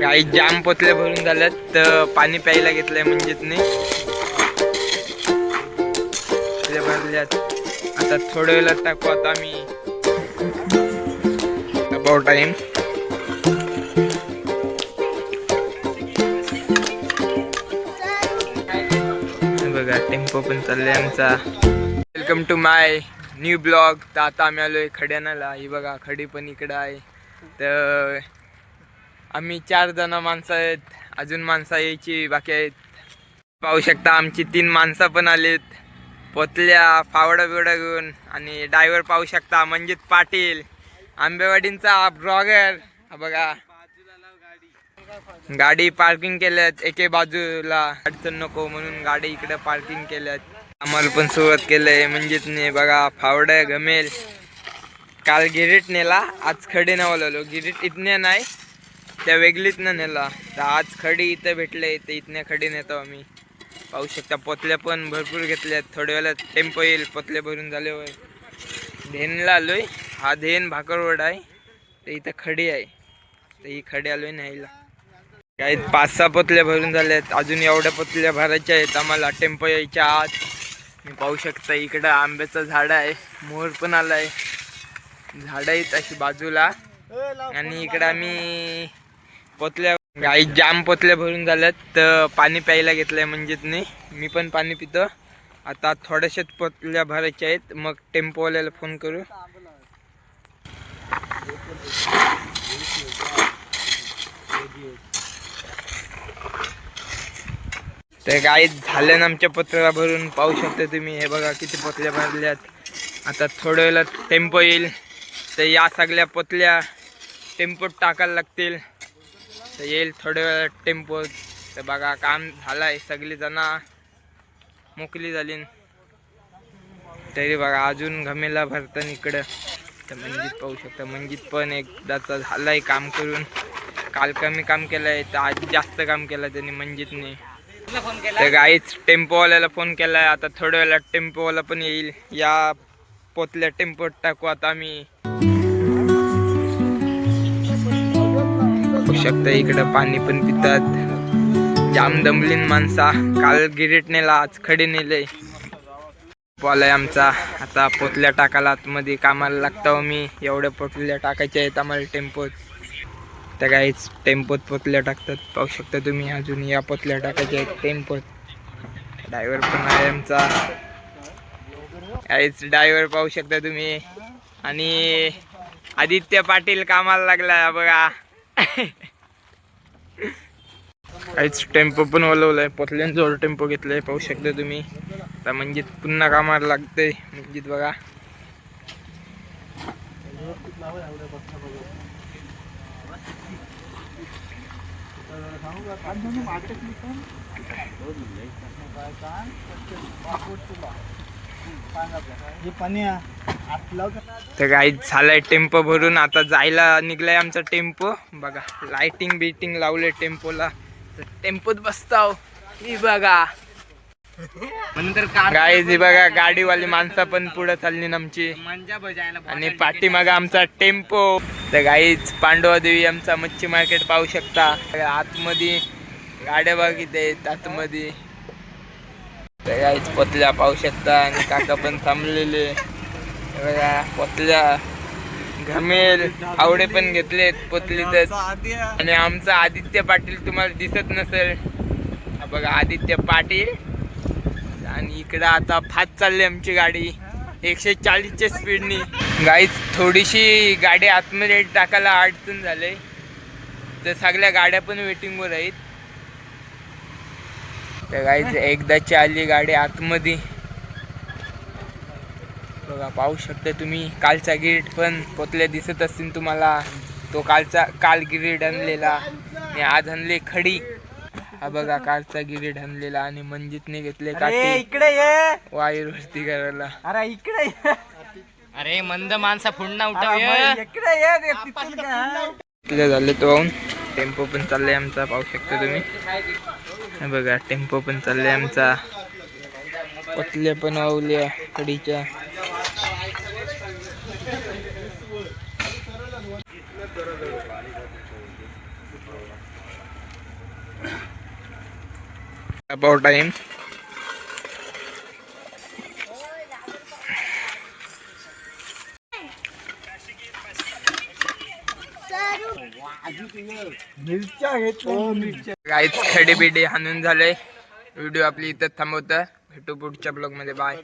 गाई जाम पोतल्या भरून झाल्यात तर पाणी प्यायला घेतलंय म्हणजेच नाही भरल्यात. आता थोड्या वेळेला टाकू आता आम्ही. अबाउट टाइम बघा टेम्पो पण चाललाय आमचा. Welcome to my new blog तर आता आम्ही आलोय खड्यानाला. ही बघा खडी पण इकडं आहे. तर आम्ही चार जण माणसं आहेत. अजून माणसं यायची बाकी आहेत. पाहू शकता आमची तीन माणसं पण आलीत. पोतल्या फावडा बिवडा घेऊन आणि ड्रायव्हर पाहू शकता मंजित पाटील आंबेवाडींचा ब्लॉगर बघा. गाडी पार्किंग केल्यात एके बाजूला. अडचण नको म्हणून गाडी इकडे पार्किंग केल्यात. आम्हाला पण सुरुवात केलंय मंजितने. बघा फावडा गमेल. काल गिरीट नेला आज खडे नावलेलो. गिरीट इथने नाही. त्या वेगळीच न नेला. तर आज खडी इथं भेटले तर इथने खडी नेतो आम्ही. पाहू शकता पोतल्या पण भरपूर घेतल्यात थोड्या वेळात टेम्पो येईल पोतले भरून झाले झाल्यावर धेनला आलोय. हा धेन भाकरवड आहे. तर इथं खडी आहे. तर ही खडी आलोय न्यायला. काही पाच सहा पोतल्या भरून झाल्यात अजून एवढ्या पोतल्या भरायच्या आहेत. आम्हाला टेम्पो यायच्या आत. मी पाहू शकता इकडं आंब्याचं झाड आहे. मोर पण आलाय. झाडं आहेत अशी बाजूला. आणि इकडं आम्ही पोतल्या गाई जाम पोतल्या भरून झाल्यात तर पाणी प्यायला घेतलंय म्हणजेच नाही मी पण पाणी पितो. आता थोड्याशाच पोतल्या भरायच्या आहेत. मग टेम्पोवाल्याला फोन करू. तर गाई झाल्या ना आमच्या पत्र्याला भरून. पाहू शकता तुम्ही. हे बघा किती पोतल्या भरल्यात. आता थोड्या वेळात टेम्पो येईल. तर या सगळ्या पोतल्या टेम्पोत टाकायला लागतील. तर येईल थोड्या वेळात टेम्पो. तर बघा काम झालंय. सगळी जण मोकली झाली तरी बघा अजून घमेला भरताना इकडं. तर मंजित पाहू शकता. मंजित पण एकदाचा आहे काम करून. काल कमी काम केलंय तर आज जास्त काम केलं त्यांनी मंजितने. तर गाईच टेम्पोवाल्याला फोन केलाय. आता थोड्या वेळात टेम्पोवाला पण येईल. या पोतल्या टेम्पोत टाकू आता आम्ही. बघू शकता. इकडं पाणी पण पितात. जाम दमलीन माणसा. काल गिरीट नेला आज खडे नेले. पोलाय आमचा. आता पोतल्या टाकायला आतमध्ये कामाला लागतो मी एवढ्या पोतल्या टाकायच्या आहेत आम्हाला टेम्पोत. त्या काहीच टेम्पोत पोतल्या टाकतात. पाहू शकता तुम्ही अजून या पोतल्या टाकायच्या आहेत टेम्पोत. ड्रायव्हर पण आहे आमचा. काहीच ड्रायव्हर पाहू शकता तुम्ही. आणि आदित्य पाटील कामाला लागला बघा. काहीच टेम्पो पण वलवलाय. पोतल्यांजवळ टेम्पो घेतलाय पाहू शकता तुम्ही. आता म्हणजे पुन्हा कामाला लागतंय म्हणजे बघा. तर काही झालाय टेम्पो भरून. आता जायला निघलाय आमचा टेम्पो. बघा लाइटिंग बिटिंग लावले टेम्पोला. तर टेम्पोत बसताव. ही बघा. नंतर गाई बघा गाडीवाली माणसं पण पुढे चालली ना आमची. आणि पाठीमाग आमचा टेम्पो. तर गाईच पांडवा देवी आमचा मच्छी मार्केट पाहू शकता. आतमध्ये गाड्या बघित आहेत आतमध्ये. तर पतल्या पोतल्या पाहू शकता आणि काका पण थांबलेले. बघा पतल्या. घमेल आवडे पण घेतलेत पोतलीतच. आणि आमचा आदित्य पाटील तुम्हाला दिसत नसेल. बघा आदित्य पाटील. आणि इकडं आता फात चालली आमची गाडी. एकशे चाळीसच्या स्पीडनी. गाईच थोडीशी गाडी आतमध्ये टाकायला अडचण झाले. तर सगळ्या गाड्या पण वेटिंगवर आहेत. तर गाईच एकदाची आली गाडी आतमध्ये. बघा पाहू शकता तुम्ही कालचा गिरीट पण पोतल्या दिसत असतील तुम्हाला. तो कालचा काल गिरीट आणलेला. आणि आज आणले खडी. हा बघा कालचा गिरीट आणलेला आणि मंजितने घेतले काठी. इकडे ये. वायर वरती करायला. अरे इकडे अरे मंद माणसा फुडना उठाव इकडे ये. झाले तो टेम्पो पण चाललाय आमचा पाहू शकता तुम्ही. बघा टेम्पो पण चाललाय आमचा. पतल्या पण वावल्या कडीच्या अबाउट टाइम काहीच खडे बिडे हाणून झाले व्हिडिओ आपली इथं थांबवतं भेटू पुढच्या ब्लॉगमध्ये. बाय